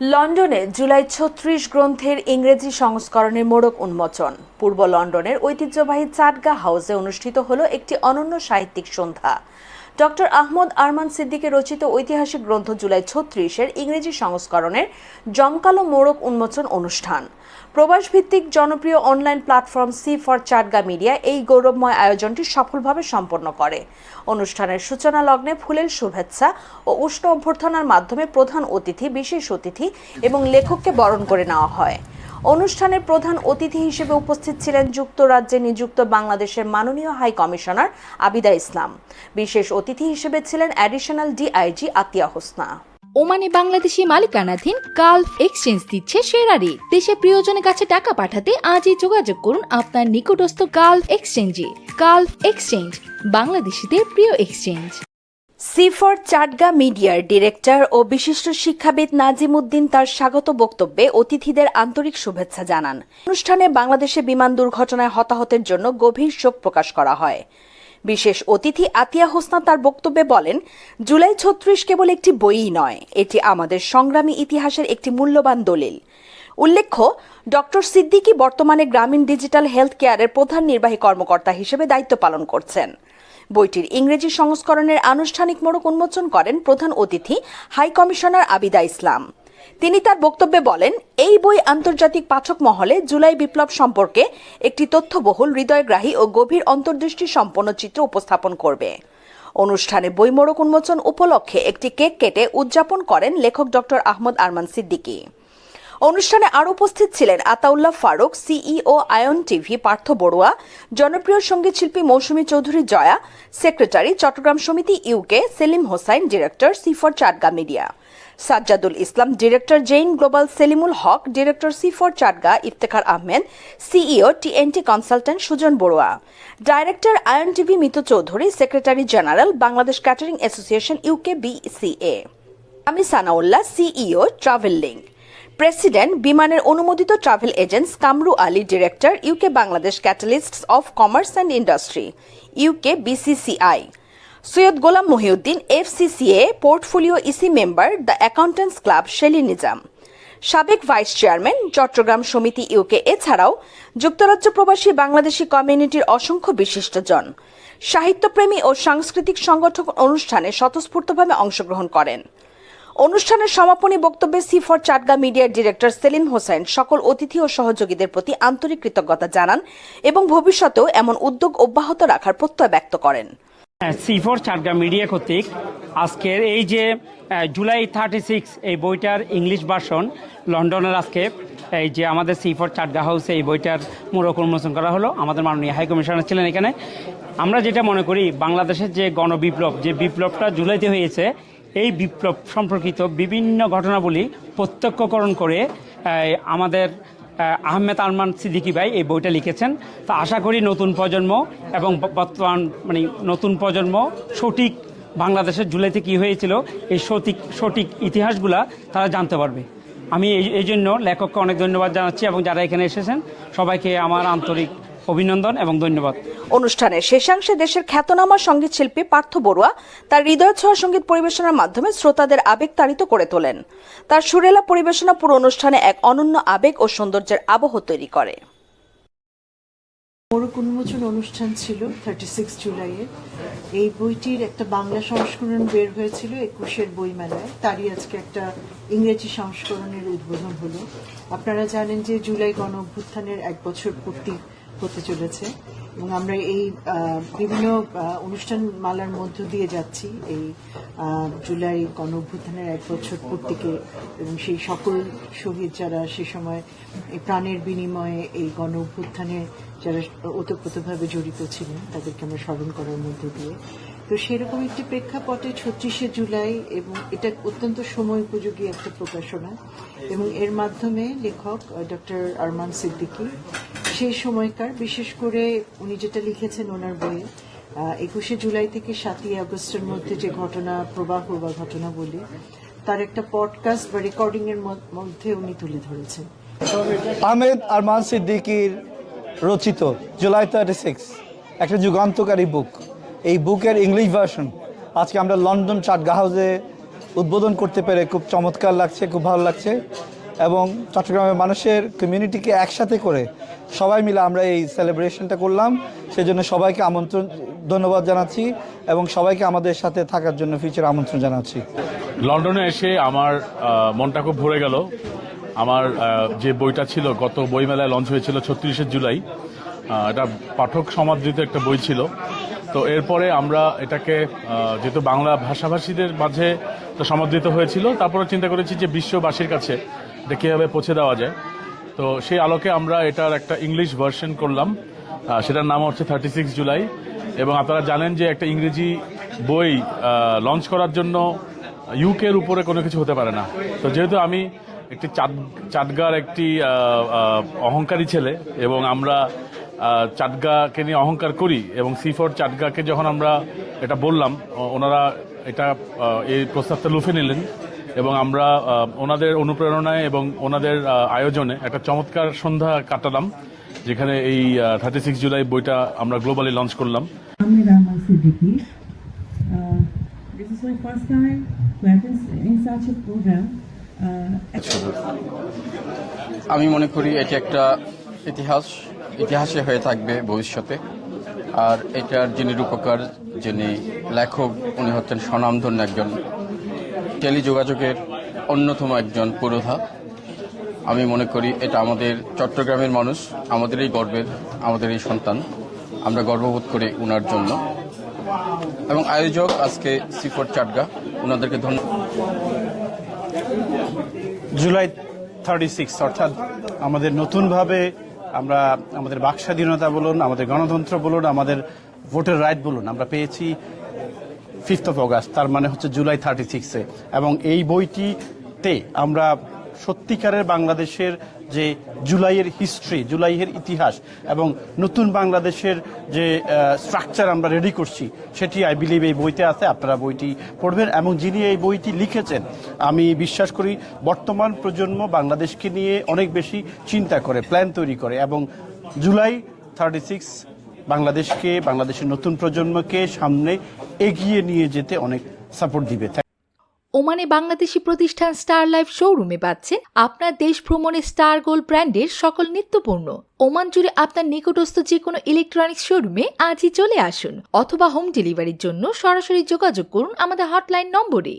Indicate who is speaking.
Speaker 1: লন্ডনে জুলাই ছত্রিশ গ্রন্থের ইংরেজি সংস্করণের মোড়ক উন্মোচন। পূর্ব লন্ডনের ঐতিহ্যবাহী চাটগা হাউসে অনুষ্ঠিত হলো একটি অনন্য সাহিত্যিক সন্ধ্যা। ডক্টর আহমদ আরমান সিদ্দিকের রচিত ঐতিহাসিক গ্রন্থ জুলাই ছত্রিশের ইংরেজি সংস্করণের জমকালো মোড়ক উন্মোচন অনুষ্ঠান। প্রবাসভিত্তিক জনপ্রিয় online platform C for Chatga media এই গৌরবময় আয়োজনটি সফলভাবে সম্পন্ন করে। অনুষ্ঠানের সূচনা লগ্নে ফুলের শুভেচ্ছা ও উষ্ণ অভ্যর্থনার মাধ্যমে প্রধান অতিথি, বিশেষ অতিথি এবং লেখককে বরণ করে নেওয়া হয়। অনুষ্ঠানের প্রধান অতিথি হিসেবে উপস্থিত ছিলেন যুক্তরাজ্যে নিযুক্ত বাংলাদেশের মাননীয় হাই কমিশনার আবিদা ইসলাম। বিশেষ অতিথি হিসেবে ছিলেন অ্যাডিশনাল ডিআইজি আতিয়া হোসনা।
Speaker 2: ওমানে বাংলাদেশি মালিকানাধীন গালফ এক্সচেঞ্জ দিচ্ছে সেরা দেশে প্রিয়জনের কাছে টাকা পাঠাতে আজই যোগাযোগ করুন আপনার নিকটস্থ গালফ এক্সচেঞ্জে। গালফ এক্সচেঞ্জ, বাংলাদেশিদের প্রিয় এক্সচেঞ্জ।
Speaker 1: সিফর চাটগা মিডিয়ার ডিরেক্টর ও বিশিষ্ট শিক্ষাবিদ নাজিম উদ্দিন তার স্বাগত বক্তব্যে অতিথিদের আন্তরিক শুভেচ্ছা জানান। অনুষ্ঠানে বাংলাদেশে বিমান দুর্ঘটনায় হতাহতের জন্য গভীর শোক প্রকাশ করা হয়। বিশেষ অতিথি আতিয়া হোসনা তার বক্তব্যে বলেন, জুলাই ছত্রিশ কেবল একটি বইই নয়, এটি আমাদের সংগ্রামী ইতিহাসের একটি মূল্যবান দলিল। উল্লেখ্য, ডক্টর সিদ্দিকী বর্তমানে গ্রামীণ ডিজিটাল হেলথ কেয়ারের প্রধান নির্বাহী কর্মকর্তা হিসেবে দায়িত্ব পালন করছেন। বইটির ইংরেজি সংস্করণের আনুষ্ঠানিক মোড়ক উন্মোচন করেন প্রধান অতিথি হাই কমিশনার আবিদা ইসলাম। তিনি তার বক্তব্যে বলেন, এই বই আন্তর্জাতিক পাঠক মহলে জুলাই বিপ্লব সম্পর্কে একটি তথ্যবহুল, হৃদয়গ্রাহী ও গভীর অন্তর্দৃষ্টি সম্পন্ন চিত্র উপস্থাপন করবে। অনুষ্ঠানে বই মোড়ক উন্মোচন উপলক্ষে একটি কেক কেটে উদযাপন করেন লেখক ডক্টর আহমদ আরমান সিদ্দিকী। অনুষ্ঠানে আরও উপস্থিত ছিলেন আতাউল্লাহ ফারুক, সিইও আয়ন টিভি, পার্থ বড়ুয়া, জনপ্রিয় সংগীত শিল্পী মৌসুমী চৌধুরী জয়া, সেক্রেটারি চট্টগ্রাম সমিতি UK, Selim Hossain, director C for Chatga media. Sajjadul Islam, director Zain global, Selimul Haque, director C for Chatga Iftekhar Ahmed, CEO TNT consultant Sujan Barua. Director Ayon TV Mitu Chowdhury, secretary general, Bangladesh catering association UK BCA আমি Sanaullah, CEO, travel link. President বিমানের অনুমোদিত travel agents Kamru Ali, director, UK Bangladesh catalysts of commerce and industry, UK BCCI. Syed Golam Mohiuddin, FCCA, portfolio EC member, the accountants club, Shelly Nizam. সাবেক vice chairman, Chittagong সমিতি UK, এছাড়াও যুক্তরাজ্য প্রবাসী বাংলাদেশি কমিউনিটির অসংখ্য বিশিষ্টজন। সাহিত্যপ্রেমী ও সাংস্কৃতিক সংগঠক অনুষ্ঠানে স্বতঃস্ফূর্তভাবে অংশগ্রহণ করেন। অনুষ্ঠানের সমাপনী বক্তব্যে সি ফর চাটগা মিডিয়ার ডিরেক্টর সেলিম হোসেন সকল অতিথি ও সহযোগীদের প্রতি আন্তরিক কৃতজ্ঞতা জানান এবং ভবিষ্যতেও এমন উদ্যোগ অব্যাহত রাখার প্রত্যয় ব্যক্ত করেন।
Speaker 3: সি ফোর চাটগা মিডিয়া কর্তৃক আজকের এই যে জুলাই থার্টি সিক্স এই বইটার ইংলিশ ভার্সন লন্ডনের আজকে এই যে আমাদের সি ফোর চাটগা হাউসে এই বইটার মূলক উন্মোচন করা হলো, আমাদের মাননীয় হাই কমিশনার ছিলেন এখানে। আমরা যেটা মনে করি, বাংলাদেশের যে গণবিপ্লব, যে বিপ্লবটা জুলাইতে হয়েছে এই বিপ্লব সম্পর্কিত বিভিন্ন ঘটনাবলী প্রত্যক্ষকরণ করে আমাদের আহমেদ আরমান সিদ্দিকি ভাই এই বইটা লিখেছেন। তা আশা করি নতুন প্রজন্ম এবং বর্তমান মানে নতুন প্রজন্ম সঠিক বাংলাদেশের জুলাইতে কী হয়েছিল, এই সঠিক সঠিক ইতিহাসগুলা তারা জানতে পারবে। আমি এই জন্য লেখককে অনেক ধন্যবাদ জানাচ্ছি এবং যারা এখানে এসেছেন, সবাইকে আমার আন্তরিক অভিনন্দন এবং ধন্যবাদ।
Speaker 1: অনুষ্ঠানের শেষাংশে দেশের খ্যাতনামা সংগীত শিল্পী পার্থ বড়ুয়া তার হৃদয় ছোঁয়া সংগীত পরিবেশনার মাধ্যমে শ্রোতাদের আবেগ তাড়িত করে তোলেন। তার সুরেলা পরিবেশনা পুরো অনুষ্ঠানে এক অনন্য আবেগ ও সৌন্দর্যের আবহ তৈরি করে।
Speaker 4: মোড়ক উন্মোচন অনুষ্ঠান ছিল থার্টি সিক্স জুলাইয়ে। এই বইটির একটা বাংলা সংস্করণ বের হয়েছিল একুশের বইমেলায়। তারই আজকে একটা ইংরেজি সংস্করণের উদ্বোধন হলো। আপনারা জানেন যে জুলাই গণ অভ্যুত্থানের এক বছর পূর্তি হতে চলেছে। এবং আমরা এই বিভিন্ন অনুষ্ঠান মালার মধ্য দিয়ে যাচ্ছি। এই জুলাই গণ অভ্যুত্থানের এক বছর পূর্তিকে এবং সেই সকল শহীদ যারা সে সময় এই প্রাণের বিনিময়ে এই গণ অভ্যুত্থানে যারা ওতপ্রোতভাবে জড়িত ছিলেন, তাদেরকে আমরা স্মরণ করার মধ্য দিয়ে। তো সেরকম একটি প্রেক্ষাপটে ছত্রিশে জুলাই এবং এটা অত্যন্ত সময় উপযোগী একটা প্রকাশনা। এবং এর মাধ্যমে লেখক ডক্টর আরমান সিদ্দিকী সেই সময়কার, বিশেষ করে উনি যেটা লিখেছেন ওনার বইয়ে একুশে জুলাই থেকে সাতই আগস্টের মধ্যে যে ঘটনা, প্রবাহ বা ঘটনা বলি, তার একটা পডকাস্ট বা রেকর্ডিং এর মধ্যে উনি তুলে ধরেছেন।
Speaker 5: আহমেদ আরমান সিদ্দিকির রচিত জুলাই থার্টি সিক্স একটা যুগান্তকারী বুক এই বুকের ইংলিশ ভার্সন আজকে আমরা লন্ডন চাটগা হাউসে উদ্বোধন করতে পেরে খুব চমৎকার লাগছে, খুব ভালো লাগছে। এবং চট্টগ্রামের মানুষের কমিউনিটিকে একসাথে করে সবাই মিলে আমরা এই সেলিব্রেশনটা করলাম। সেজন্য সবাইকে আমন্ত্রণ, ধন্যবাদ জানাচ্ছি এবং সবাইকে আমাদের সাথে থাকার জন্য ফিউচার আমন্ত্রণ জানাচ্ছি।
Speaker 6: লন্ডনে এসে আমার মনটা খুব ভরে গেল। আমার যে বইটা ছিল, গত বইমেলায় লঞ্চ হয়েছিল ছত্রিশে জুলাই। এটা পাঠক সমাদৃত একটা বই ছিল। তো এরপরে আমরা এটাকে যেহেতু বাংলা ভাষাভাষীদের মাঝে তো সমাদৃত হয়েছিল তারপরে চিন্তা করেছি যে বিশ্ববাসীর কাছে এটা কীভাবে পৌঁছে দেওয়া যায়। তো সেই আলোকে আমরা এটার একটা ইংলিশ ভার্সন করলাম। সেটার নাম হচ্ছে থার্টি সিক্স জুলাই এবং আপনারা জানেন যে একটা ইংরেজি বই লঞ্চ করার জন্য ইউকের উপরে কোনো কিছু হতে পারে না। তো যেহেতু আমি একটি চাঁদ চাটগার একটি অহংকারী ছেলে এবং আমরা চাটগাকে নিয়ে অহংকার করি এবং সি ফোর চাটগাকে যখন আমরা এটা বললাম ওনারা এটা এই প্রস্তাবটা লুফে নিলেন। এবং আমরা ওনাদের অনুপ্রেরণায় এবং ওনাদের আয়োজনে একটা চমৎকার সন্ধ্যা কাটালাম যেখানে এই থার্টি সিক্স জুলাই বইটা আমরা গ্লোবালি লঞ্চ করলাম
Speaker 7: I'm Rahman Siddiqui. This is my first time to attend in such a program. Uh,
Speaker 8: আমি মনে করি এটি একটা ইতিহাস ইতিহাসে হয়ে থাকবে ভবিষ্যতে আর এটার যিনি রূপকার যিনি লেখক উনি হচ্ছেন স্বনামধন্য একজন টেলিযোগাযোগের অন্যতম একজন পুরোধা আমি মনে করি এটা আমাদের চট্টগ্রামের মানুষ, আমাদের এই গর্বের, আমাদের এই সন্তান। আমরা গর্ববোধ করি উনার জন্য। এবং আয়োজক আজকে সিফর চাটগা ওনাদেরকে ধন্যবাদ
Speaker 9: জুলাই থার্টি সিক্স অর্থাৎ আমাদের নতুনভাবে আমরা আমাদের বাক স্বাধীনতা বলুন, আমাদের গণতন্ত্র বলুন, আমাদের ভোটের রাইট বলুন, আমরা পেয়েছি ফিফথ অফ অগাস্ট তার মানে হচ্ছে জুলাই থার্টি সিক্সে এবং এই বইটিতে আমরা সত্যিকারের বাংলাদেশের যে জুলাইয়ের হিস্ট্রি জুলাইয়ের ইতিহাস এবং নতুন বাংলাদেশের যে স্ট্রাকচার আমরা রেডি করছি, সেটি আই বিলিভ এই বইতে আছে, আপনারা বইটি পড়বেন। এবং যিনি এই বইটি লিখেছেন, আমি বিশ্বাস করি বর্তমান প্রজন্ম বাংলাদেশকে নিয়ে অনেক বেশি চিন্তা করে প্ল্যান তৈরি করে। এবং জুলাই থার্টি সিক্স বাংলাদেশকে, বাংলাদেশের নতুন প্রজন্মকে সামনে এগিয়ে নিয়ে যেতে অনেক সাপোর্ট দিবে।
Speaker 2: ওমানে বাংলাদেশি প্রতিষ্ঠান স্টার লাইফ শোরুমে পাচ্ছেন আপনার দেশ ভ্রমণে স্টার গোল্ড ব্র্যান্ডের সকল নিত্যপণ্য। ওমান জুড়ে আপনার নিকটস্থ যে কোনো ইলেকট্রনিক্স শোরুমে আজই চলে আসুন। অথবা হোম ডেলিভারির জন্য সরাসরি যোগাযোগ করুন আমাদের হটলাইন নম্বরে।